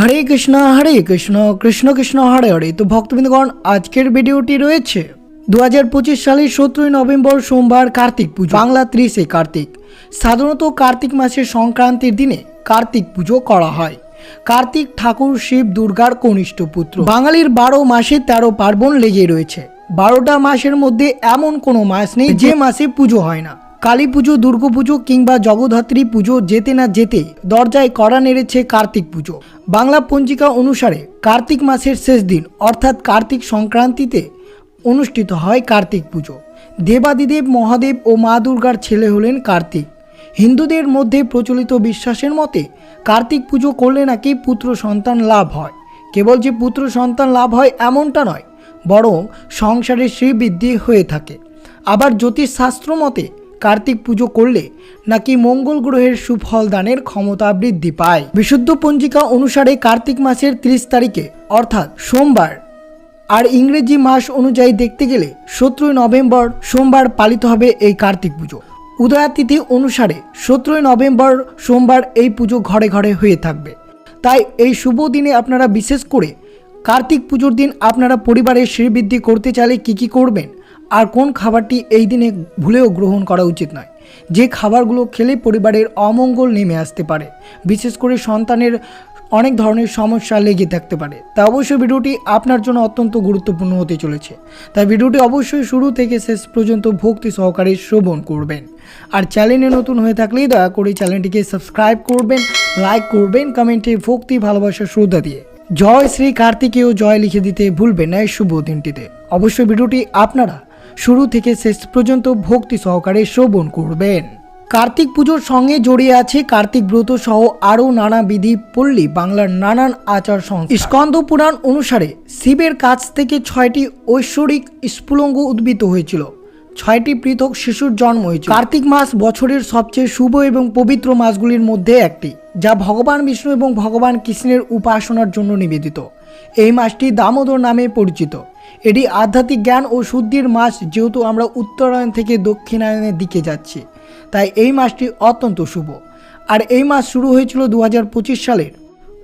হরে কৃষ্ণ হরে কৃষ্ণ কৃষ্ণ কৃষ্ণ, হরে হরে। তো ভক্তবৃন্দগণ, আজকের ভিডিওটি রয়েছে দু হাজার পঁচিশ সালের সতেরোই নভেম্বর সোমবার কার্তিক পুজো, বাংলা ত্রিশে কার্তিক। সাধারণত কার্তিক মাসের সংক্রান্তির দিনে কার্তিক পুজো করা হয়। কার্তিক ঠাকুর, শিব, দুর্গার কনিষ্ঠ পুত্র। বাঙালির বারো মাসে তেরো পার্বণ লেগে রয়েছে। বারোটা মাসের মধ্যে এমন কোনো মাস নেই যে মাসে পুজো হয় না। কালী পুজো, দুর্গা পুজো কিংবা জগদ্ধাত্রী পুজো যেতে না যেতে দরজায় কড়া নেড়েছে কার্তিক পুজো। বাংলা পঞ্জিকা অনুসারে কার্তিক মাসের শেষ দিন, অর্থাৎ কার্তিক সংক্রান্তিতে অনুষ্ঠিত হয় কার্তিক পুজো। দেবাদিদেব, মহাদেব ও মা দুর্গার ছেলে হলেন কার্তিক। হিন্দুদের মধ্যে প্রচলিত বিশ্বাসের মতে কার্তিক পুজো করলে নাকি পুত্র সন্তান লাভ হয়। কেবল যে পুত্র সন্তান লাভ হয় এমনটা নয়, বরং সংসারে শ্রীবৃদ্ধি হয়ে থাকে। আবার জ্যোতিষশাস্ত্র মতে কার্তিক পুজো করলে নাকি মঙ্গল গ্রহের সুফল দানের ক্ষমতা বৃদ্ধি পায়? বিশুদ্ধ পঞ্জিকা অনুসারে কার্তিক মাসের ত্রিশ তারিখে, অর্থাৎ সোমবার, আর ইংরেজি মাস অনুযায়ী দেখতে গেলে সতেরোই নভেম্বর সোমবার পালিত হবে এই কার্তিক পুজো। উদয়াতিথি অনুসারে সতেরোই নভেম্বর সোমবার এই পুজো ঘরে ঘরে হয়ে থাকবে। তাই এই শুভ দিনে আপনারা বিশেষ করে কার্তিক পুজোর দিন আপনারা পরিবারের শ্রীবৃদ্ধি করতে চাইলে কী কী করবেন? আর কোন খাবারটি এই দিনে ভুলেও গ্রহণ করা উচিত নয়। যে খাবারগুলো খেলে পরিবারের অমঙ্গল নেমে আসতে পারে, বিশেষ করে সন্তানের অনেক ধরনের সমস্যা লেগে থাকতে পারে। তা অবশ্যই ভিডিওটি আপনার জন্য অত্যন্ত গুরুত্বপূর্ণ হতে চলেছে। তাই ভিডিওটি অবশ্যই শুরু থেকে শেষ পর্যন্ত ভক্তি সহকারে শ্রবণ করবেন। আর চ্যানেলে নতুন হয়ে থাকলে দয়া করে চ্যানেলটিকে সাবস্ক্রাইব করবেন, লাইক করবেন, কমেন্টে ভক্তি, ভালোবাসা, শ্রদ্ধা দিয়ে। জয় শ্রী কার্তিকেয়, জয় লিখে দিতে ভুলবেন না এই শুভ দিনটিতে। অবশ্যই ভিডিওটি আপনারা শুরু থেকে শেষ পর্যন্ত ভক্তি সহকারে শ্রবণ করবেন। কার্তিক পুজোর সঙ্গে জড়িয়ে আছে কার্তিক ব্রত সহ আরও নানা বিধি পল্লী বাংলার নানান আচার সংস্থা স্কন্দ পুরাণ অনুসারে শিবের কাছ থেকে ছয়টি ঐশ্বরিক স্ফুলঙ্গ উদ্ভূত হয়েছিল। ছয়টি পৃথক শিশুর জন্ম হয়েছিল। কার্তিক মাস বছরের সবচেয়ে শুভ এবং পবিত্র মাসগুলির মধ্যে একটি, যা ভগবান বিষ্ণু এবং ভগবান কৃষ্ণের উপাসনার জন্য নিবেদিত। এই মাসটি দামোদর নামে পরিচিত। এটি আধ্যাত্মিক জ্ঞান ও শুদ্ধির মাস যেহেতু আমরা উত্তরায়ণ থেকে দক্ষিণায়নের দিকে যাচ্ছি। তাই এই মাসটি অত্যন্ত শুভ। আর এই মাস শুরু হয়েছিল দু হাজার পঁচিশ সালের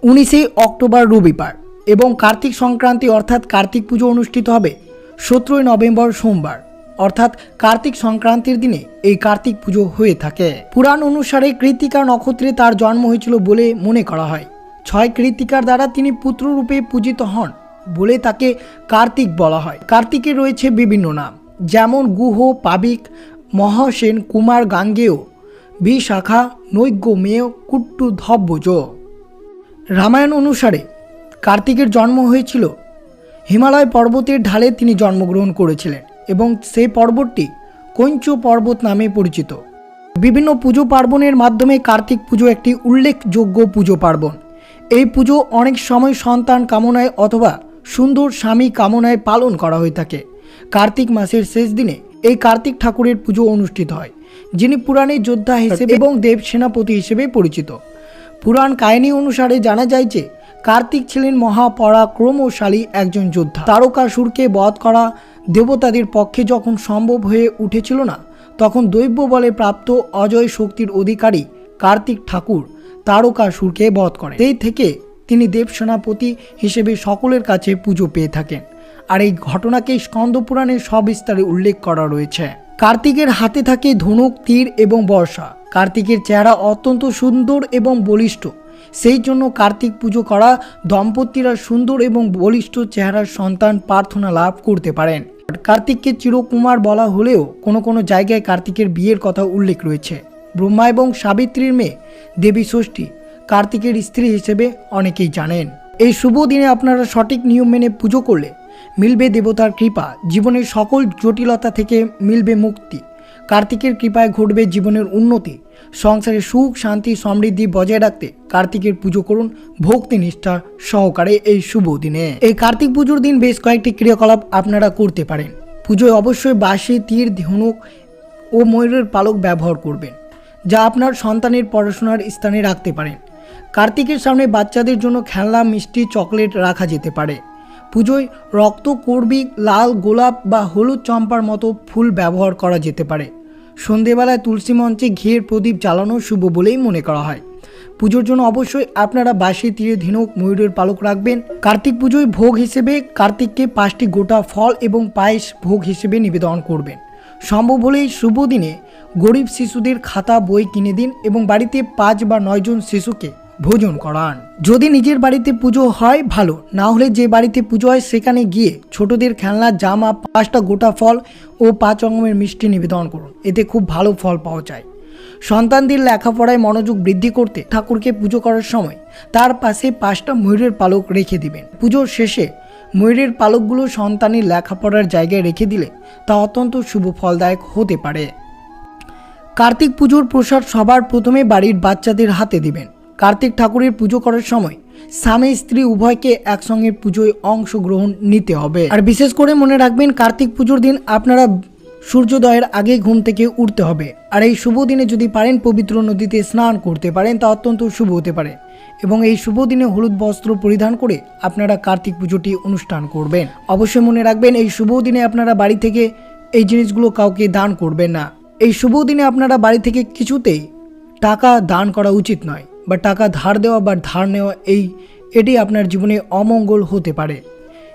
উনিশে অক্টোবর রবিবার এবং কার্তিক সংক্রান্তি অর্থাৎ কার্তিক পুজো অনুষ্ঠিত হবে সতেরোই নভেম্বর সোমবার। অর্থাৎ কার্তিক সংক্রান্তির দিনে এই কার্তিক পুজো হয়ে থাকে। পুরাণ অনুসারে কৃতিকা নক্ষত্রে তার জন্ম হয়েছিল বলে মনে করা হয়। ছয় কৃতিকার দ্বারা তিনি পুত্ররূপে পূজিত হন। বলে তাকে কার্তিক বলা হয়। কার্তিকের রয়েছে বিভিন্ন নাম, যেমন গুহ, পাবিক, মহাসেন, কুমার গাঙ্গেয়, বিশাখা নৈগ্য মেয়, কুট্টু ধব্বজ। রামায়ণ অনুসারে কার্তিকের জন্ম হয়েছিল। হিমালয় পর্বতের ঢালে তিনি জন্মগ্রহণ করেছিলেন এবং সেই পর্বতটি কৈঞ্চ পর্বত নামে পরিচিত। বিভিন্ন পুজো পার্বণের মাধ্যমে কার্তিক পুজো একটি উল্লেখযোগ্য পুজো পার্বণ। এই পুজো অনেক সময় সন্তান কামনায় অথবা সুন্দর স্বামী কামনায় পালন করা হয়ে থাকে। কার্তিক মাসের শেষ দিনে এই কার্তিক ঠাকুরের পুজো অনুষ্ঠিত হয়, যিনি পুরাণের যোদ্ধা হিসেবে এবং দেব সেনাপতি হিসেবে পরিচিত। পুরাণ কাহিনী অনুসারে জানা যায় যে, কার্তিক ছিলেন মহাপরাক্রমশালী একজন যোদ্ধা। তারকাসুরকে বধ করা দেবতাদের পক্ষে যখন সম্ভব হয়ে উঠেছিল না, তখন দৈব্য বলে প্রাপ্ত অজয় শক্তির অধিকারী কার্তিক ঠাকুর তারকাসুরকে বধ করে সেই থেকে তিনি দেব সেনাপতি হিসেবে সকলের কাছে পুজো পেয়ে থাকেন। আর এই ঘটনাকে স্কন্দ পুরাণে সবিস্তারে উল্লেখ করা রয়েছে। কার্তিকের হাতে থাকে ধনুক, তীর এবং বর্ষা। কার্তিকের চেহারা অত্যন্ত সুন্দর এবং বলিষ্ঠ। সেই জন্য কার্তিক পুজো করা দম্পতিরা সুন্দর এবং বলিষ্ঠ চেহারার সন্তান প্রার্থনা লাভ করতে পারেন। কার্তিককে চিরকুমার বলা হলেও কোনো কোনো জায়গায় কার্তিকের বিয়ের কথা উল্লেখ রয়েছে। ব্রহ্মা এবং সাবিত্রীর মেয়ে, দেবী ষষ্ঠী কার্তিকের স্ত্রী হিসেবে অনেকেই জানেন। এই শুভ দিনে আপনারা সঠিক নিয়ম মেনে পুজো করলে মিলবে দেবতার কৃপা, জীবনের সকল জটিলতা থেকে মিলবে মুক্তি। কার্তিকের কৃপায় ঘটবে জীবনের উন্নতি। সংসারে সুখ, শান্তি, সমৃদ্ধি বজায় রাখতে কার্তিকের পুজো করুন ভক্তি নিষ্ঠা সহকারে এই শুভ দিনে। এই কার্তিক পুজোর দিন বেশ কয়েকটি ক্রিয়াকলাপ আপনারা করতে পারেন। পুজোয় অবশ্যই বাঁশি, তীর, ধনুক ও ময়ূরের পালক ব্যবহার করবেন, যা আপনার সন্তানের পড়াশোনার স্থানে রাখতে পারেন। কার্তিকের সামনে বাচ্চাদের জন্য খেলনা, মিষ্টি, চকলেট রাখা যেতে পারে। পুজোয় রক্ত কর্বিক লাল, গোলাপ বা হলুদ চম্পার মতো ফুল ব্যবহার করা যেতে পারে। সন্ধেবেলায় তুলসী মঞ্চে ঘিয়ের প্রদীপ জ্বালানো শুভ বলেই মনে করা হয়। পুজোর জন্য অবশ্যই আপনারা বাসি তীরে ধিনুক, ময়ূরের পালক রাখবেন। কার্তিক পুজোয় ভোগ হিসেবে কার্তিককে পাঁচটি গোটা ফল এবং পায়েস ভোগ হিসেবে নিবেদন করবেন। সম্ভব হলে এই শুভ দিনে গরিব শিশুদের খাতা, বই কিনে দিন এবং বাড়িতে পাঁচ বা নয়জন শিশুকে ভোজন করান। যদি নিজের বাড়িতে পুজো হয়, ভালো। না হলে যে বাড়িতে পুজো হয়, সেখানে গিয়ে ছোটদের খেলনা, জামা, পাঁচটা গোটা ফল ও পাঁচ রকমের মিষ্টি নিবেদন করুন। এতে খুব ভালো ফল পাওয়া যায়। সন্তানদের লেখাপড়ায় মনোযোগ বৃদ্ধি করতে ঠাকুরকে পুজো করার সময় তার পাশে পাঁচটা ময়ূরের পালক রেখে দিবেন। পুজোর শেষে ময়ূরের পালকগুলো সন্তানের লেখাপড়ার জায়গায় রেখে দিলে তা অত্যন্ত শুভ ফলদায়ক হতে পারে। কার্তিক পুজোর প্রসাদ সবার প্রথমে বাড়ির বাচ্চাদের হাতে দিবেন। কার্তিক ঠাকুরের পুজো করার সময় স্বামী স্ত্রী উভয়কে একসঙ্গে পুজোয় অংশগ্রহণ নিতে হবে। আর বিশেষ করে মনে রাখবেন, কার্তিক পুজোর দিন আপনারা সূর্যোদয়ের আগে ঘুম থেকে উঠতে হবে। আর এই শুভ দিনে যদি পারেন পবিত্র নদীতে স্নান করতে পারেন, তা অত্যন্ত শুভ হতে পারে। এবং এই শুভ দিনে হলুদ বস্ত্র পরিধান করে আপনারা কার্তিক পুজোটি অনুষ্ঠান করবেন। অবশ্যই মনে রাখবেন, এই শুভ দিনে আপনারা বাড়ি থেকে এই জিনিসগুলো কাউকে দান করবেন না। এই শুভ দিনে আপনারা বাড়ি থেকে কিছুতেই টাকা দান করা উচিত নয়, বা টাকা ধার দেওয়া বা ধার নেওয়া, এই, এটি আপনার জীবনে অমঙ্গল হতে পারে।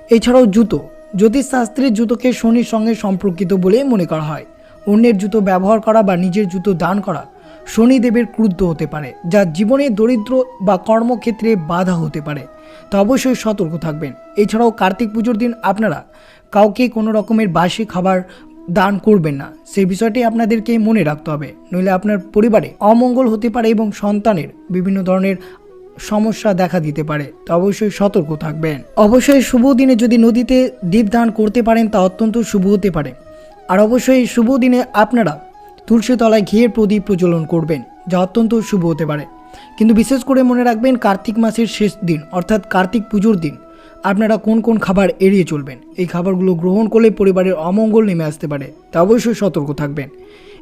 এছাড়াও জুতো জ্যোতিষশাস্ত্রের জুতোকে শনির সঙ্গে সম্পর্কিত বলে মনে করা হয়। অন্যের জুতো ব্যবহার করা বা নিজের জুতো দান করা শনিদেবের ক্রুদ্ধ হতে পারে, যা জীবনে দরিদ্র বা কর্মক্ষেত্রে বাধা হতে পারে। তো অবশ্যই সতর্ক থাকবেন। এছাড়াও কার্তিক পুজোর দিন আপনারা কাউকে কোনো রকমের বাসি খাবার দান করবেন না। সেই বিষয়টি আপনাদেরকে মনে রাখতে হবে। নইলে আপনার পরিবারে অমঙ্গল হতে পারে এবং সন্তানের বিভিন্ন ধরনের সমস্যা দেখা দিতে পারে, তো অবশ্যই সতর্ক থাকবেন। অবশ্যই শুভ দিনে যদি নদীতে দীপদান করতে পারেন, তা অত্যন্ত শুভ হতে পারে। আর অবশ্যই শুভ দিনে আপনারা তুলসী তলায় ঘিয়ের প্রদীপ প্রজ্বলন করবেন, যা অত্যন্ত শুভ হতে পারে। কিন্তু বিশেষ করে মনে রাখবেন, কার্তিক মাসের শেষ দিন, অর্থাৎ কার্তিক পুজোর দিন, আপনারা কোন কোন খাবার এড়িয়ে চলবেন? এই খাবারগুলো গ্রহণ করলে পরিবারের অমঙ্গল নেমে আসতে পারে, তা অবশ্যই সতর্ক থাকবেন।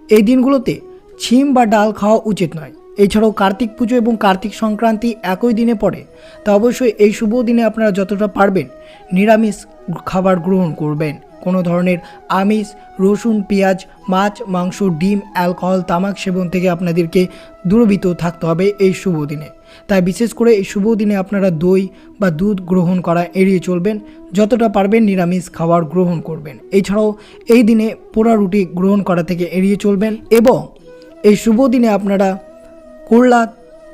এই দিনগুলোতে ছিম বা ডাল খাওয়া উচিত নয়। এছাড়াও কার্তিক পুজো এবং কার্তিক সংক্রান্তি একই দিনে পড়ে। তা অবশ্যই এই শুভ দিনে আপনারা যতটা পারবেন নিরামিষ খাবার গ্রহণ করবেন। কোনো ধরনের আমিষ, রসুন, পেঁয়াজ, মাছ, মাংস, ডিম, অ্যালকোহল, তামাক সেবন থেকে আপনাদেরকে দূরভীত থাকতে হবে এই শুভ দিনে। তাই বিশেষ করে এই শুভ দিনে আপনারা দই বা দুধ গ্রহণ করা এড়িয়ে চলবেন। যতটা পারবেন নিরামিষ খাবার গ্রহণ করবেন। এছাড়াও এই দিনে পোড়া রুটি গ্রহণ করা থেকে এড়িয়ে চলবেন এবং এই শুভ দিনে আপনারা করলা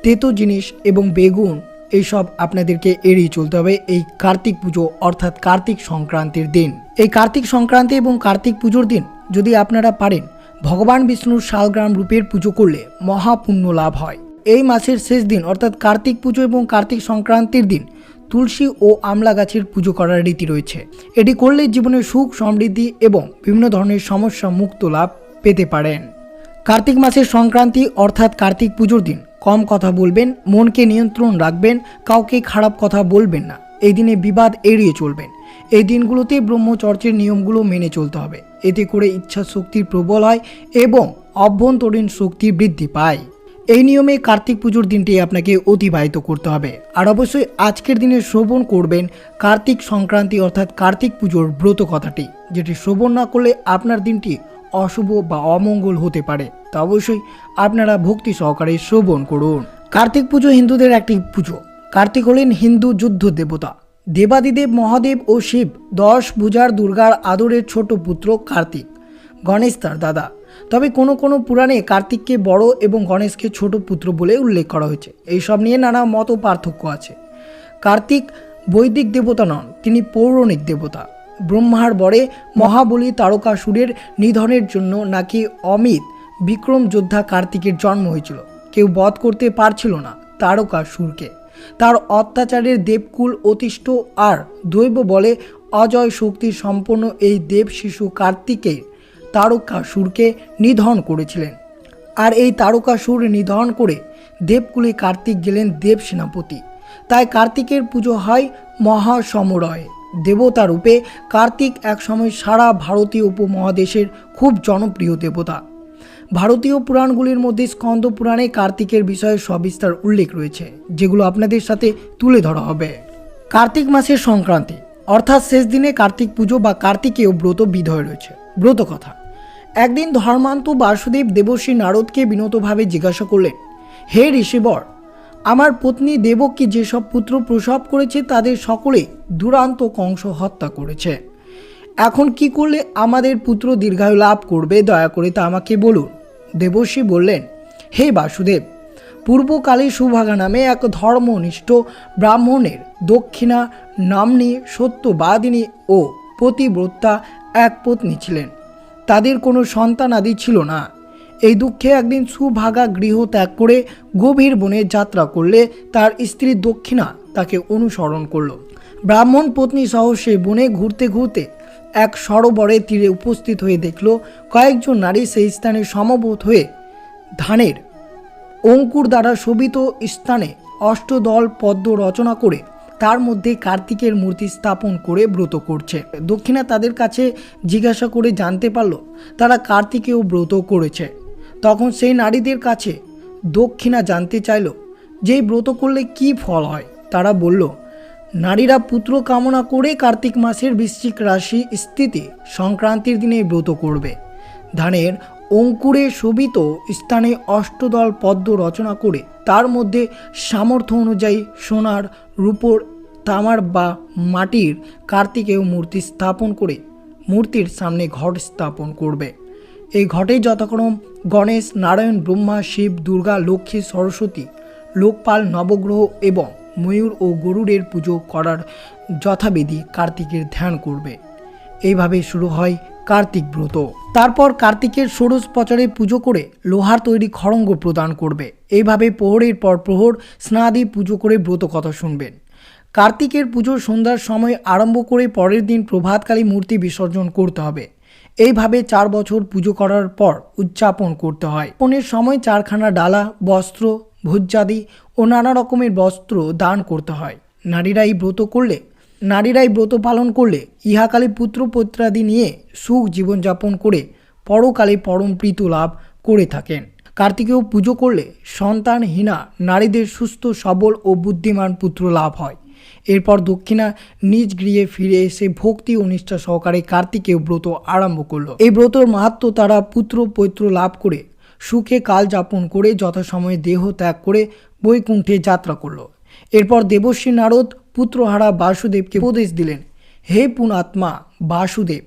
তেতো জিনিস এবং বেগুন, এইসব আপনাদেরকে এড়িয়ে চলতে হবে এই কার্তিক পুজো অর্থাৎ কার্তিক সংক্রান্তির দিন। এই কার্তিক সংক্রান্তি এবং কার্তিক পুজোর দিন যদি আপনারা পারেন, ভগবান বিষ্ণুর শালগ্রাম রূপের পুজো করলে মহাপুণ্য লাভ হয়। এই মাসের শেষ দিন অর্থাৎ কার্তিক পুজো এবং কার্তিক সংক্রান্তির দিন তুলসী ও আমলা গাছের পুজো করার রীতি রয়েছে। এটি করলে জীবনে সুখ, সমৃদ্ধি এবং বিভিন্ন ধরনের সমস্যা মুক্ত লাভ পেতে পারেন। কার্তিক মাসের সংক্রান্তি অর্থাৎ কার্তিক পুজোর দিন। কম কথা বলবেন, মনকে নিয়ন্ত্রণ রাখবেন, কাউকে খারাপ কথা বলবেন না। এই দিনে বিবাদ এড়িয়ে চলবেন। এই দিনগুলোতে ব্রহ্মচর্যের নিয়মগুলো মেনে চলতে হবে। এতে করে ইচ্ছা শক্তির প্রবল হয় এবং অভ্যন্তরীণ শক্তি বৃদ্ধি পায়। এই নিয়মে কার্তিক পুজোর দিনটি আপনাকে অতিবাহিত করতে হবে। আর অবশ্যই আজকের দিনে শ্রবণ করবেন কার্তিক সংক্রান্তি অর্থাৎ কার্তিক পুজোর ব্রত কথাটি, যেটি শ্রবণ না করলে আপনার দিনটি অশুভ বা অমঙ্গল হতে পারে, তা অবশ্যই আপনারা ভক্তি সহকারে শ্রবণ করুন। কার্তিক পুজো হিন্দুদের একটি পুজো। কার্তিক হলেন হিন্দু যুদ্ধ দেবতা। দেবাদিদেব, মহাদেব ও শিব দশ পূজার দুর্গার আদরের ছোট পুত্র কার্তিক, গণেশ তার দাদা। তবে কোনো কোনো পুরাণে কার্তিককে বড় এবং গণেশকে ছোট পুত্র বলে উল্লেখ করা হয়েছে। এইসব নিয়ে নানা মত পার্থক্য আছে। কার্তিক বৈদিক দেবতা নন, তিনি পৌরাণিক দেবতা। ব্রহ্মার বরে মহাবলী তারকাসুরের নিধনের জন্য নাকি অমিত বিক্রম যোদ্ধা কার্তিকের জন্ম হয়েছিল। কেউ বধ করতে পারছিল না তারকাসুরকে তার অত্যাচারের দেবকুল অতিষ্ঠ আর দৈব বলে অজয় শক্তি সম্পন্ন এই দেব শিশু কার্তিকের তারকাসুরকে নিধন করেছিলেন। আর এই তারকাসুর নিধন করে দেবকুলে কার্তিক গেলেন দেব সেনাপতি। তাই কার্তিকের পুজো হয় মহাসমরয়ে। দেবতা রূপে কার্তিক একসময় সারা ভারতীয় উপমহাদেশের খুব জনপ্রিয় দেবতা। ভারতীয় পুরাণগুলির মধ্যে স্কন্দ পুরাণে কার্তিকের বিষয়ে সবিস্তার উল্লেখ রয়েছে, যেগুলো আপনাদের সাথে তুলে ধরা হবে। কার্তিক মাসের সংক্রান্তি, অর্থাৎ শেষ দিনে কার্তিক পুজো বা কার্তিকেয় ব্রত বিধয় রয়েছে। ব্রত কথা, একদিন ধর্মান্ত বাসুদেব দেবশ্রী নারদকে বিনতভাবে জিজ্ঞাসা করলেন, হে ঋষিবর আমার পত্নী দেবকী যেসব পুত্র প্রসব করেছে, তাদের সকলে দুরান্ত কংস হত্যা করেছে। এখন কি করলে আমাদের পুত্র দীর্ঘায়ু লাভ করবে? দয়া করে তা আমাকে বলুন। দেবশ্রী বললেন, হে বাসুদেব, পূর্বকালে সুভাগা নামে এক ধর্মনিষ্ঠ ব্রাহ্মণের দক্ষিণা নামনি সত্যবাদিনী ও পতিব্রতা এক পত্নী ছিলেন। তাদের কোনো সন্তান আদি ছিল না। এই দুঃখে একদিন সুভাগা গৃহ ত্যাগ করে গভীর বনে যাত্রা করলে তার স্ত্রী দক্ষিণা তাকে অনুসরণ করল। ব্রাহ্মণ পত্নী সহ সে বনে ঘুরতে ঘুরতে এক সরোবরের তীরে উপস্থিত হয়ে দেখল কয়েকজন নারী সেই স্থানে সমবেত হয়ে ধানের অঙ্কুর দ্বারা শোভিত স্থানে অষ্টদল পদ্ম রচনা করে তার মধ্যে কার্তিকের মূর্তি স্থাপন করে ব্রত করছে। দক্ষিণা তাদের কাছে জিজ্ঞাসা করে জানতে পারল, তারা কার্তিকেও ব্রত করেছে। তখন সেই নারীদের কাছে দক্ষিণা জানতে চাইল যে ব্রত করলে কি ফল হয়। তারা বলল, নারীরা পুত্র কামনা করে কার্তিক মাসের বৃশ্চিক রাশি স্থিতি সংক্রান্তির দিনে ব্রত করবে। ধানের অঙ্কুরে শোভিত স্থানে অষ্টদল পদ্ম রচনা করে তার মধ্যে সামর্থ্য অনুযায়ী সোনার রূপোর তামার বা মাটির কার্তিকেয় মূর্তি স্থাপন করে মূর্তির সামনে ঘট স্থাপন করবে। এই ঘটে যথাক্রম গণেশ, নারায়ণ, ব্রহ্মা, শিব, দুর্গা, লক্ষ্মী, সরস্বতী, লোকপাল, নবগ্রহ এবং ময়ূর ও গরুড়ের পুজো করার যথাবিধি কার্তিকের ধ্যান করবে। এইভাবে শুরু হয় কার্তিক ব্রত। তারপর কার্তিকের ষোড়শ প্রচারে পুজো করে লোহার তৈরি খড়ঙ্গ প্রদান করবে। এইভাবে প্রহরের পর প্রহর স্নাদি পুজো করে ব্রত কথা শুনবেন। কার্তিকের পুজো সন্ধ্যার সময় আরম্ভ করে পরের দিন প্রভাতকালী মূর্তি বিসর্জন করতে হবে। এইভাবে চার বছর পুজো করার পর উদযাপন করতে হয়। পনেরো সময় চারখানা ডালা, বস্ত্র, ভোজ্যাদি ও নানা রকমের বস্ত্র দান করতে হয়। নারীরা এই ব্রত করলে, নারীরাই ব্রত পালন করলে ইহাকালে পুত্র নিয়ে সুখ জীবনযাপন করে পরকালে পরম প্রীত লাভ করে থাকেন। কার্তিকেয় পুজো করলে সন্তানহীনা নারীদের সুস্থ, সবল ও বুদ্ধিমান পুত্র লাভ হয়। এরপর দক্ষিণা নিজ গৃহে ফিরে এসে ভক্তি ও নিষ্ঠা সহকারে কার্তিকেয় ব্রত আরম্ভ করল। এই ব্রতর মাহাত্ম তারা পুত্র পৈত্র লাভ করে, সুখে কাল যাপন করে, যথাসময়ে দেহ ত্যাগ করে বৈকুণ্ঠে যাত্রা করল। এরপর দেবশ্রী নারদ পুত্রহারা বাসুদেবকে উপদেশ দিলেন, হে পুণাত্মা বাসুদেব,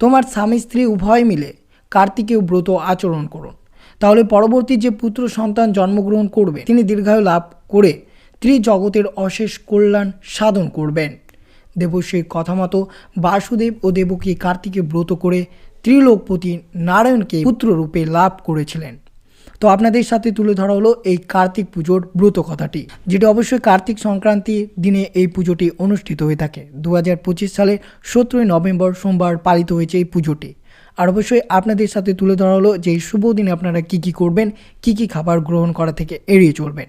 তোমার স্বামী স্ত্রী উভয় মিলে কার্তিকেয় ব্রত আচরণ করুন তাহলে পরবর্তী যে পুত্র সন্তান জন্মগ্রহণ করবে, তিনি দীর্ঘায়ু লাভ করে ত্রিজগতের অশেষ কল্যাণ সাধন করবেন। দেবশ্রীর কথা মতো বাসুদেব ও দেবকী কার্তিকে ব্রত করে ত্রিলোকপতি নারায়ণকে পুত্ররূপে লাভ করেছিলেন। তো আপনাদের সাথে তুলে ধরা হলো এই কার্তিক পুজোর ব্রত কথাটি, যেটি অবশ্যই কার্তিক সংক্রান্তি দিনে এই পুজোটি অনুষ্ঠিত হয়ে থাকে। দু সালের সতেরোই নভেম্বর সোমবার পালিত হয়েছে এই পুজোটি। আর অবশ্যই আপনাদের সাথে তুলে ধরা হলো যে শুভ দিনে আপনারা কী কী করবেন, কী কী খাবার গ্রহণ করা থেকে এড়িয়ে চলবেন।